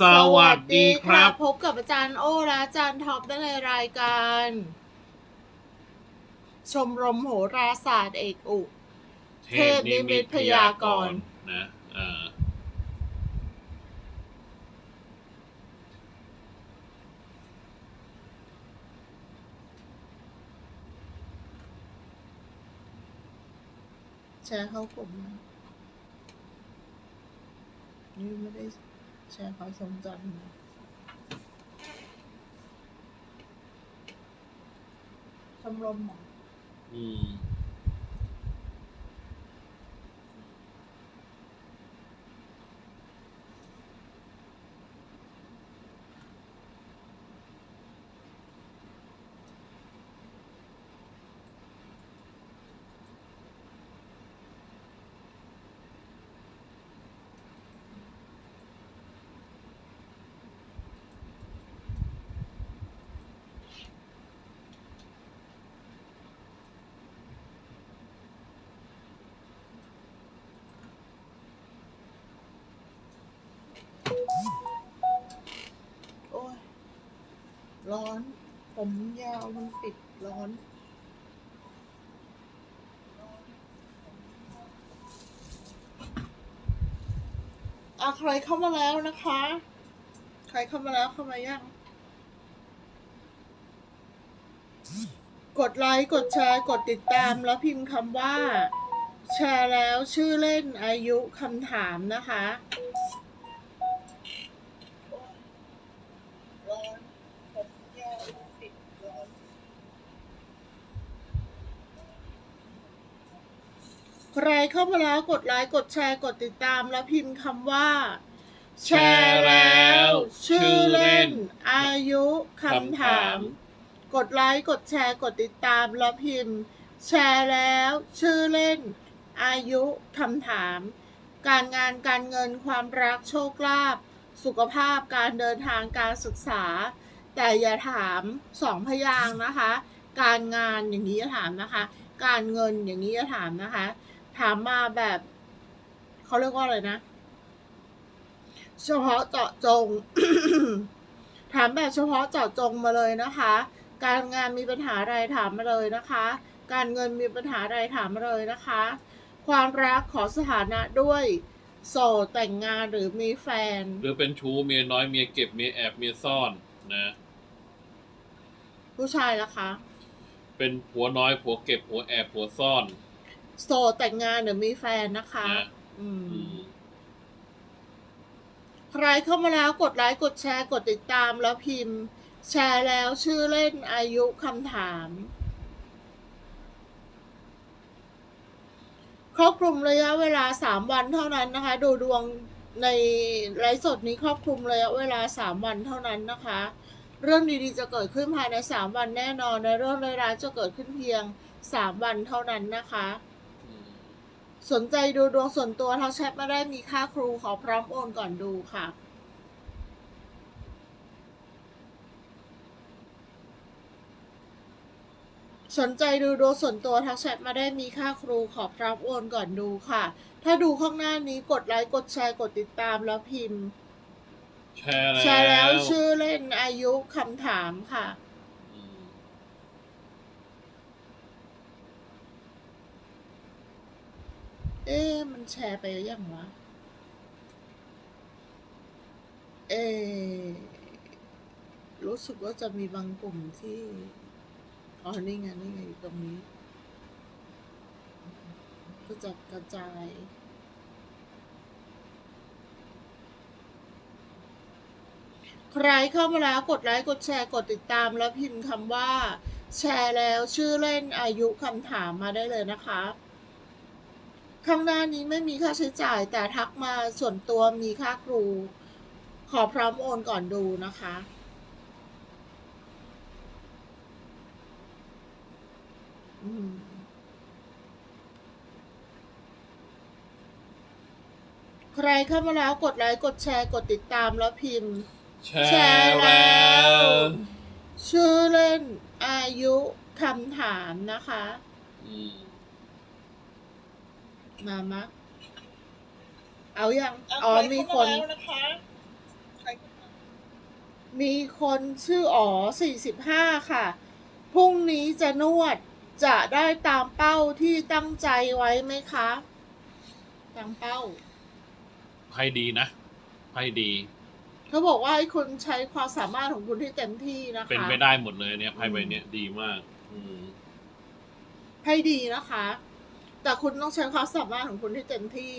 สวัสดีครับ พบกับอาจารย์โอและอาจารย์ท็อปได้ในรายการ ชมรมโหราศาสตร์เอกอุ เทพนิมิตพยากรณ์นะเออแชร์เข้ากลุ่มนะนี่ไม่ได้ แชร์ความทรงจำนะชมรมเหรออืม โอ้ย ร้อน ผมยาวมันปิดร้อน อะใครเข้ามาแล้วนะคะ ใครเข้ามาแล้วเข้ามายัง กดไลค์กดแชร์กดติดตามแล้วพิมพ์คำว่า แชร์แล้วชื่อเล่นอายุคำถามนะคะ ร้อนผมยาวปิดร้อน ใครเข้ามาแล้วกดไลค์กดแชร์กดติดตามแล้วพิมพ์คำว่า แชร์แล้ว ชื่อเล่น อายุคำถาม กดไลค์กดแชร์กดติดตามแล้วพิมพ์ แชร์แล้ว ชื่อเล่น อายุคำถาม การงานการเงินความรักโชคลาภสุขภาพการเดินทางการศึกษา แต่อย่าถามสองพยางค์นะคะ การงานอย่างนี้อย่าถามนะคะ การเงินอย่างนี้อย่าถามนะคะ ถามมาแบบเขาเรียกว่าอะไรนะ เฉพาะเจาะจง ถามแบบเฉพาะเจาะจงมาเลยนะคะ การงานมีปัญหาอะไรถามมาเลยนะคะ การเงินมีปัญหาอะไรถามมาเลยนะคะ ความรักขอสถานะด้วยโสดแต่งงานหรือมีแฟน หรือเป็นชู้เมียน้อยเมียเก็บเมียแอบเมียซ่อนนะ ผู้ชายนะคะ เป็นผัวน้อยผัวเก็บผัวแอบผัวซ่อน โสดแต่งงานหรือมีแฟนนะคะนะอือืมมใครเข้ามาแล้วกดไลค์กดแชร์กดติดตามแล้วพิมพ์ แชร์แล้วชื่อเล่นอายุคำถามครอบคลุมระยะเวลาสามวันเท่านั้นนะคะ ดูดวงในไลฟ์สดนี้ครอบคลุมระยะเวลาสามวันเท่านั้นนะคะ เรื่องดีๆจะเกิดขึ้นภายในสามวันแน่นอนในเรื่องร้ายๆจะเกิดขึ้นเพียงสามวันเท่านั้นนะคะอืม สนใจดูดวงส่วนตัวทักแชทมาได้มีค่าครูขอพร้อมโอนก่อนดูค่ะสนใจดูดวงส่วนตัวทักแชทมาได้มีค่าครูขอพร้อมโอนก่อนดูค่ะ ถ้าดูข้างหน้านี้กดไลค์กดแชร์กดติดตามแล้วพิมพ์ แชร์แล้ว แชร์แล้วชื่อเล่นอายุคำถามค่ะ อืม เอ๊มันแชร์ไปหรือยังวะ เอ๊รู้สึกว่าจะมีบางกลุ่มที่ อ๋อ นี่ไง นี่ไงอยู่ตรงนี้ ก็จะกระจายใครเข้ามาแล้วกดไลค์กดแชร์กดติดตามแล้วพิมพ์คำว่า แชร์แล้วชื่อเล่นอายุคำถามมาได้เลยนะคะ ข้างหน้านี้ไม่มีค่าใช้จ่าย แต่ทักมาส่วนตัวมีค่าครู ขอพร้อมโอนก่อนดูนะคะอืมใครเข้ามาแล้วกดไลค์กดแชร์กดติดตามแล้วพิมพ์ แชแชร์ร์แล้แล้ววชื่อเล่นอายุคำถามนะคะ อืม มามะเอายังอะอ๋อใครมีเข้าคนมาแล้วนะคะใครเข้ามีคนชื่ออ๋อ45 ค่ะ พรุ่งนี้จะนวดจะได้ตามเป้าที่ตั้งใจไว้ไหมคะ ตามเป้า ไพ่ดีนะไพ่ดี เขาบอกว่าให้คุณใช้ความสามารถของคุณที่เต็มที่นะคะเป็นไปได้หมดเลยเนี่ยไพ่ใบเนี้ยดีมาก อืม ให้ดีนะคะ แต่คุณต้องใช้ความสามารถของคุณที่เต็มที่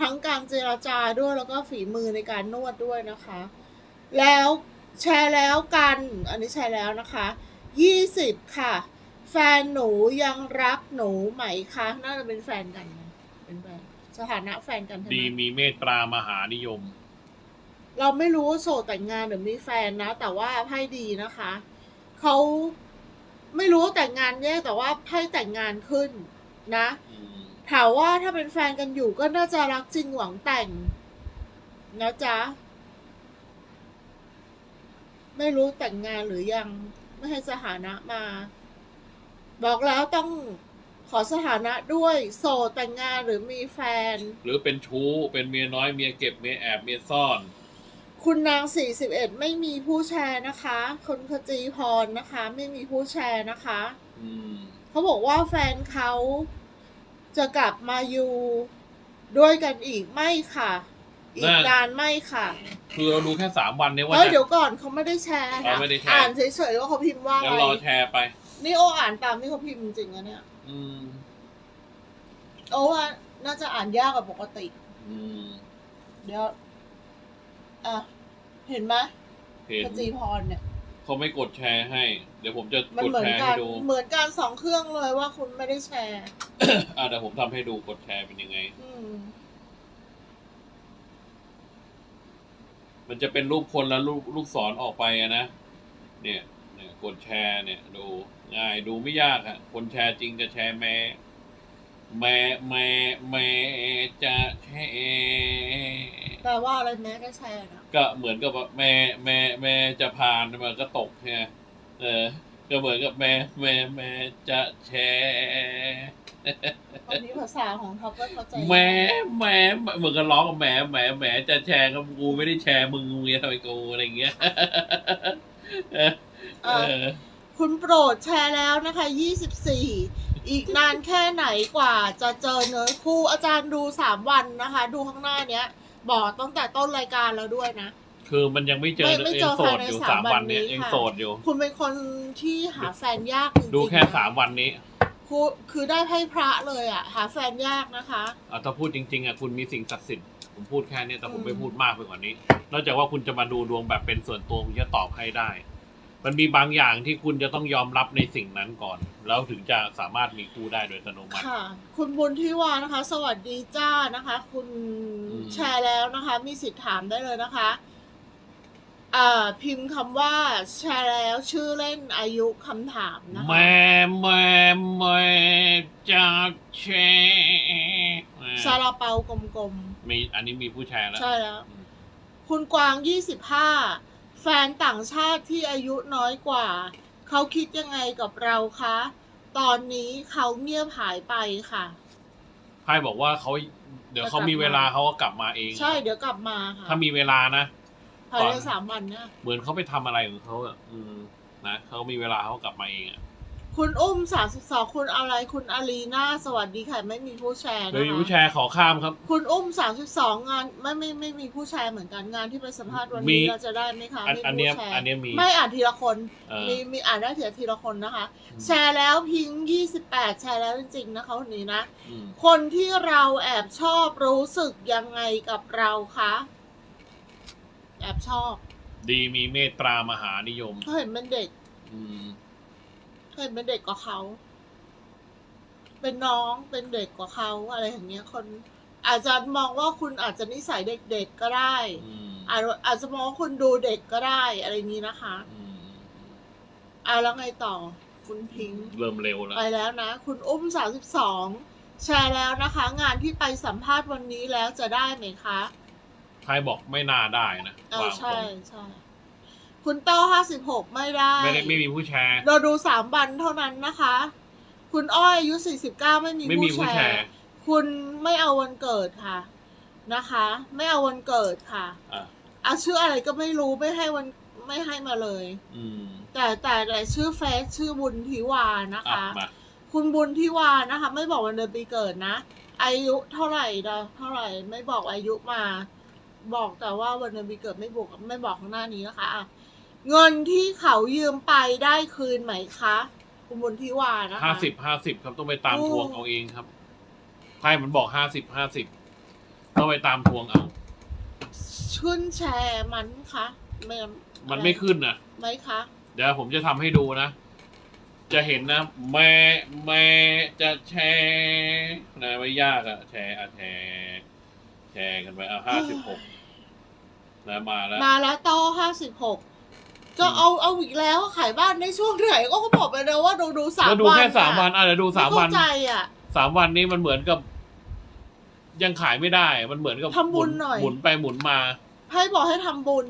ทั้งการเจรจาด้วยแล้วก็ฝีมือในการนวดด้วยนะคะ แล้วแชร์แล้วกัน อันนี้แชร์แล้วนะคะยี่สิบค่ะ แฟนหนูยังรักหนูไหมคะน่าจะเป็นแฟนกันนะเป็นแฟนสถานะแฟนกันใช่ไหมดีมีเมตตามหานิยม เราไม่รู้ว่าโสดแต่งงานหรือมีแฟนนะ แต่ว่าไพ่ดีนะคะ เขาไม่รู้ว่าแต่งงานแยกแต่ว่าไพ่แต่งงานขึ้น นะอืมถามว่าถ้าเป็นแฟนกันอยู่ก็น่าจะรักจริงหวังแต่ง นะจ๊ะ ไม่รู้แต่งงานหรือยัง ไม่ให้สถานะมา บอกแล้วต้องขอสถานะด้วย โสดแต่งงานหรือมีแฟน หรือเป็นชู้เป็นเมียน้อยเมียเก็บเมียแอบเมียซ่อน คุณนาง 41 ไม่มีผู้แชร์นะคะคุณขจีพรนะคะ ไม่มีผู้แชร์นะคะ อืม เขาบอกว่าแฟนเขา จะกลับมาอยู่ด้วยกันอีกไม่ค่ะ อีกนานไม่ค่ะคือเราดูแค่สามวันเนี่ยว่าเฮ้ยจะเดี๋ยวก่อนเขาไม่ได้แชร์อ๋อนะไม่ได้แชร์อ่านเฉยๆว่าเขาพิมพ์ว่างั้อะนไรรอแชร์ไป นี่โออ่านตามที่เขาพิมพ์จริงๆนะเนี่ย อืมโอว่าน่าจะอ่านยากกว่าปกติ อืม เดี๋ยว อะ เห็นไหมเห็นขจีพรเนี่ย เขาไม่กดแชร์ให้ เดี๋ยวผมจะมันกดเหมือแชนร์กัให้นดู เหมือนกันสองเครื่องเลยว่าคุณไม่ได้แชร์ อ่าเดี๋ยวผมทำให้ดูกดแชร์เป็นยังไง อืม มันจะเป็นรูปคนแล้วลูกลูกศรออกไปอะนะ เนี่ยเนี่ยกดแชร์เนี่ยดูง่ายดูไม่ยากอะคนแชร์จริงจะแชร์แม่แม่แม่แม่จะแชร์ แปลว่าอะไรแม้ก็แชร์นะก็เหมือนกับว่าแม่แม่แม่จะผ่านมันก็ตกใช่ไหมเออ ก็เหมือนกับแม่แม่แม่จะแชร์ตอนนี้ภาษาของท็อปก็เข้าใจแหม่แหม่เหมือนกันร้องกับแหม่แหม่แหม่จะแชร์กับกูไม่ได้แชร์มึงมึงจะทำไมกูอะไรอย่างเงี้ยเอออะเออคุณโปรดแชร์แล้วนะคะ24อีกนานแค่ไหนกว่าจะเจอเนื้อคู่อาจารย์ดู3วันนะคะ ดูข้างหน้าเนี้ย บอกตั้งแต่ต้นรายการแล้วด้วยนะ คือมันยังไม่เจอไม่ไม่เจยัองโสดภายในอยู่สาสามมวัวันนนี้เนี้ยยังค่ะ โสดอยู่ คุณเป็นคนที่หาแฟนยากจริงๆดูแค่นะสามวันนี้คือคือได้ไพ่พระเลยอะ หาแฟนยากนะคะอะถ้าพูดจริงๆอะคุณมีสิ่งศักดิ์สิทธิ์ผมพูดแค่เนี้ยแต่ผมอืมไม่พูดมากไปกว่านี้ นอกจากว่าคุณจะมาดูดวงแบบเป็นส่วนตัวผมจะตอบให้ได้ มันมีบางอย่างที่คุณจะต้องยอมรับในสิ่งนั้นก่อน แล้วถึงจะสามารถมีคู่ได้โดยอัตโนมัติ ค่ะ คุณบุญที่วานะคะ สวัสดีจ้านะคะ คุณอืม แชร์แล้วนะคะ มีสิทธิ์ถามได้เลยนะคะอ่าพิมพ์คำว่าแชร์แล้วชื่อเล่นอายุคำถามนะคะแม่แม่แม่จะแชร์ซาลาเปากลมมีอันนี้มีผู้แชร์ๆแล้ว ใช่แล้ว คุณกวาง25แฟนต่างชาติที่อายุน้อยกว่า เขาคิดยังไงกับเราคะ ตอนนี้เขาเงียบหายไปค่ะไพ่บอกว่าเขาเดี๋ยวเขาจะกลับมีเวลาเขาก็กลับมาเอง ใช่เดี๋ยวกลับมาค่ะถ้ามีเวลานะภายก่ในอนสามวันเนี่ยเหมือนเขาไปทำอะไรของเขาอะอืมนะเขามีเวลาเขากลับมาเองอะ คุณอุ้มสามสิบสองคุณอะไรคุณอารีนาสวัสดีค่ะไม่มีผู้แชร์โดยนะมีคะผู้แชร์ขอข้ามครับ คุณอุ้มสามสิบสองงานไม่ไม่ไม่มีผู้แชร์เหมือนกันงานที่ไปสัมภาษณ์วันมี นี้เราจะได้ไหมคะอันไม่อันมีเนี้ยผู้แชร์อันเนี้ยมีไม่อ่านทีละคน เออมีมีอ่านได้ทีละทีละคนนะคะแชร์แล้วพิงยี่สิบแปดแชร์แล้วจริงๆนะคะคนนี้นะ อืมคนที่เราแอบชอบรู้สึกยังไงกับเราคะแอบชอบดีมีเมตตามหานิยม เขาเห็นเป็นเด็ก อืม เคยเป็นเด็กกว่าเขา เป็นน้องเป็นเด็กกว่าเขาอะไรอย่างเงี้ย คน อาจจะมองว่าคุณอาจจะนิสัยเด็กๆก็ได้อืมอาจอาจจะมองว่าคุณดูเด็กก็ได้อะไรอย่างนี้นะคะอืมอ่าแล้วไงต่อ คุณพิงค์ เริ่มเร็วแล้วไปแล้วนะ คุณอุ้มสามสิบสองแชร์แล้วนะคะ งานที่ไปสัมภาษณ์วันนี้แล้วจะได้ไหมคะไพ่บอกไม่น่าได้นะเออวางใช่ตรงใช่ คุณเต้าห้าสิบหกไม่ได้ ไม่ได้ไม่มีผู้แชร์ เราดูสามวันเท่านั้นนะคะ คุณอ้อยอายุ49ไม่มีไม่มีผู้ผู้แชแชร์ร์ คุณไม่เอาวันเกิดค่ะนะคะ ไม่เอาวันเกิดค่ะอะอาชื่ออะไรก็ไม่รู้ไม่ให้วันไม่ให้มาเลย อืมแต่แต่แต่ชื่อเฟซชื่อบุญทิวานะอะคะ มาคุณบุญทิวานะคะ ไม่บอกวันเดือนปีเกิดนะ อายุเท่าไหร่ดะเท่าไหร่ไม่บอกอายุมา บอกแต่ว่าวันเดือนปีเกิดไม่บอกไม่บอกข้างหน้านี้นะคะอะ เงินที่เขายืมไปได้คืนไหมคะ คุณบุญทิวานะคะ ห้าสิบห้าสิบครับต้องไปตามโอ้ทวงเอาเองครับไพ่มันบอกห้าสิบห้าสิบต้องไปตามทวงเอา ขึ้นแชร์มันคะไม่มันไม่ขึ้นนะไหมคะ เดี๋ยวผมจะทำให้ดูนะ จะเห็นนะ แม่แม่จะแชร์นะไม่ยากอะแชร์อะแชร์แชร์กันไปเอาห้าสิบหกนะมาแล้ว มาแล้วต่อห้าสิบหก จะเอาเอาอีกแล้วขายบ้านในช่วงไหนก็เขาบอกไปเลยว่าดูดูสามแล้วดูวันแค่สามอะวันอะเดี๋ยวดูสามวันไเข้ใจอะสามวันนี้มันเหมือนกับ ยังขายไม่ได้ มันเหมือนกับทำบุญหน่อย หมุนไปหมุนมาให้บอกให้ทำบุญ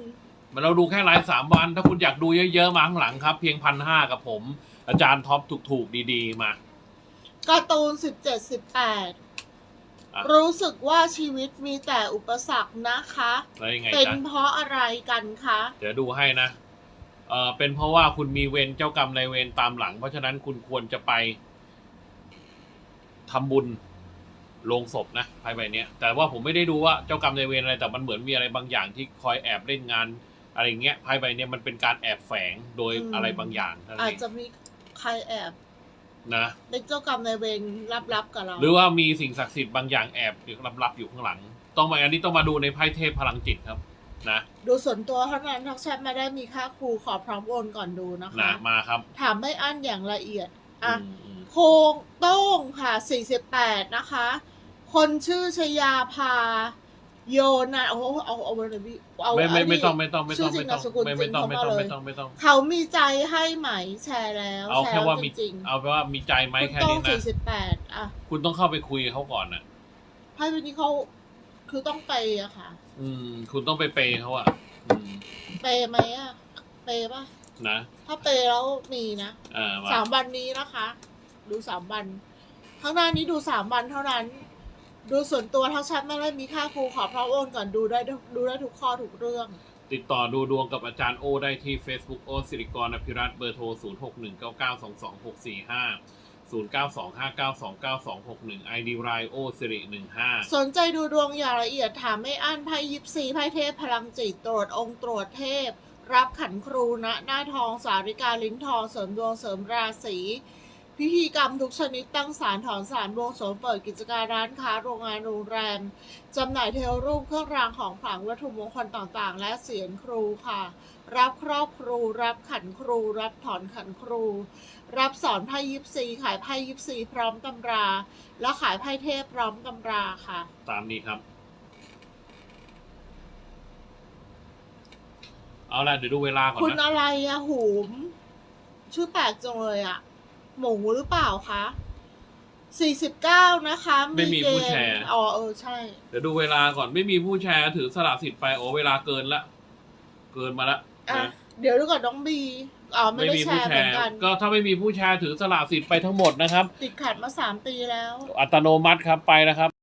มันเราดูแค่ไลฟ์สามวัน ถ้าคุณอยากดูเยอะๆมาข้างหลังครับ เพียงพันห้ากับผม อาจารย์ท็อปถูกๆดีๆมา การ์ตูนสิบเจ็ดสิบแปดอะ รู้สึกว่าชีวิตมีแต่อุปสรรคนะคะ แล้วยังไงเป็นจ๊ะเพราะอะไรกันคะ เดี๋ยวดูให้นะ เออเป็นเพราะว่าคุณมีเวรเจ้ากรรมนายเวรตามหลัง เพราะฉะนั้นคุณควรจะไปทำบุญลงศพนะภายใบเนี้ยแต่ว่าผมไม่ได้ดูว่าเจ้ากรรมนายเวรอะไรแต่มันเหมือนมีอะไรบางอย่างที่คอยแอบเล่นงานอะไรเงี้ยภายใบเนี้ยมันเป็นการแอบแฝงโดยอะไรบางอย่างเท่านั้นอาจเองจะมีใครแอบนะ เป็นเจ้ากรรมนายเวรลับๆกับเราหรือว่ามีสิ่งศักดิ์สิทธิ์บางอย่างแอบอยู่ลับๆอยู่ข้างหลัง ต้องมาอันนี้ต้องมาดูในไพ่เทพพลังจิตครับ นะดูส่วนตัวเท่านั้นทักแชทมาได้มีค่าครูขอพร้อมโอนก่อนดูนะคะ นะมาครับถามไม่อั้นอย่างละเอียดอะ อืมอืม โครงโต้งค่ะ 48 นะคะ คนชื่อชยาภา โยนะโอ้โหเอาเอาเอาเลยพี่เอาไม่ไม่นนี้ไม่ต้องไม่ต้องไม่ต้องชื่อจริไม่งต้องนามสกุลไม่จริไม่งต้องเข้าไม่มาต้องเลไม่ยต้องไม่ต้อง เขามีใจให้ไหมแชร์แล้วเอาแชแค่ร์ว่าจมีริงๆเอาแค่ว่ามีใจไหมคุณแค่โต้นี้งนะ48 อะ คุณต้องเข้าไปคุยกับเขาก่อนนะให้วันนี้เขาคือต้องไปย์อะค่ะ อืม คุณต้องไปเปย์เขาอะอืมเปย์ไหมอะเปย์ป่ะ นะถ้าเปย์แล้วมีนะอ่ามาสามวันนี้นะคะ ดูสามวันข้างหน้านี้ดูสามวันเท่านั้น ดูส่วนตัวทั้งชัดไม่ได้มีค่าครูขอพร้อมโอนก่อนดูได้ดูได้ทุกข้อทุกเรื่อง ติดต่อดูดวงกับอาจารย์โอได้ที่ Facebook โอสิริกรอภิรัตน์เบอร์โทร 0 0 9 2 5 9 2 9 2 6 1 ID ไรโอสิริ15 สนใจดูดวงอย่างละเอียดถามไม่อั้นไพ่ยิปซีไพ่เทพพลังจิตตรวจองค์ตรวจเทพ รับขันครูณหน้าทองสาริกาลิ้นทองเสริมดวงเสริมราศีพิธีกรรมทุกชนิดตั้งศาลถอนศาลบวงสรวงเปิดกิจการร้านค้าโรงงานโรงแรม จำหน่ายเทวรูปเครื่องรางของขลังวัตถุมงคลต่างๆ และเสียงครูค่ะ รับครอบครู รับขันครู รับถอนขันครู รับสอนไพ่ยิปซีขายไพ่ยิปซีพร้อมตำรา และขายไพ่เทพพร้อมตำราค่ะ ตามนี้ครับ เอาละเดี๋ยวดูเวลาก่อนคุณนะอะไรอะหูม ชื่อแปลกจังเลยอะหมูหรือเปล่าคะสี่สิบเก้านะคะไม่มีผู้เกณฑ์แชร์ อ๋อเออใช่ เดี๋ยวดูเวลาก่อนไม่มีผู้แชร์ถือสละสิทธิ์ไปโอ้เวลาเกินละ เกินมาละอะนะเดี๋ยวดูก่อนน้องบี อ๋อไม่ไม่ได้มีแชผู้ร์แชเหมือนร์กันก็ถ้าไม่มีผู้แชร์ถือสละสิทธิ์ไปทั้งหมดนะครับ ติดขัดมาสามปีแล้ว อัตโนมัติครับไปนะครับ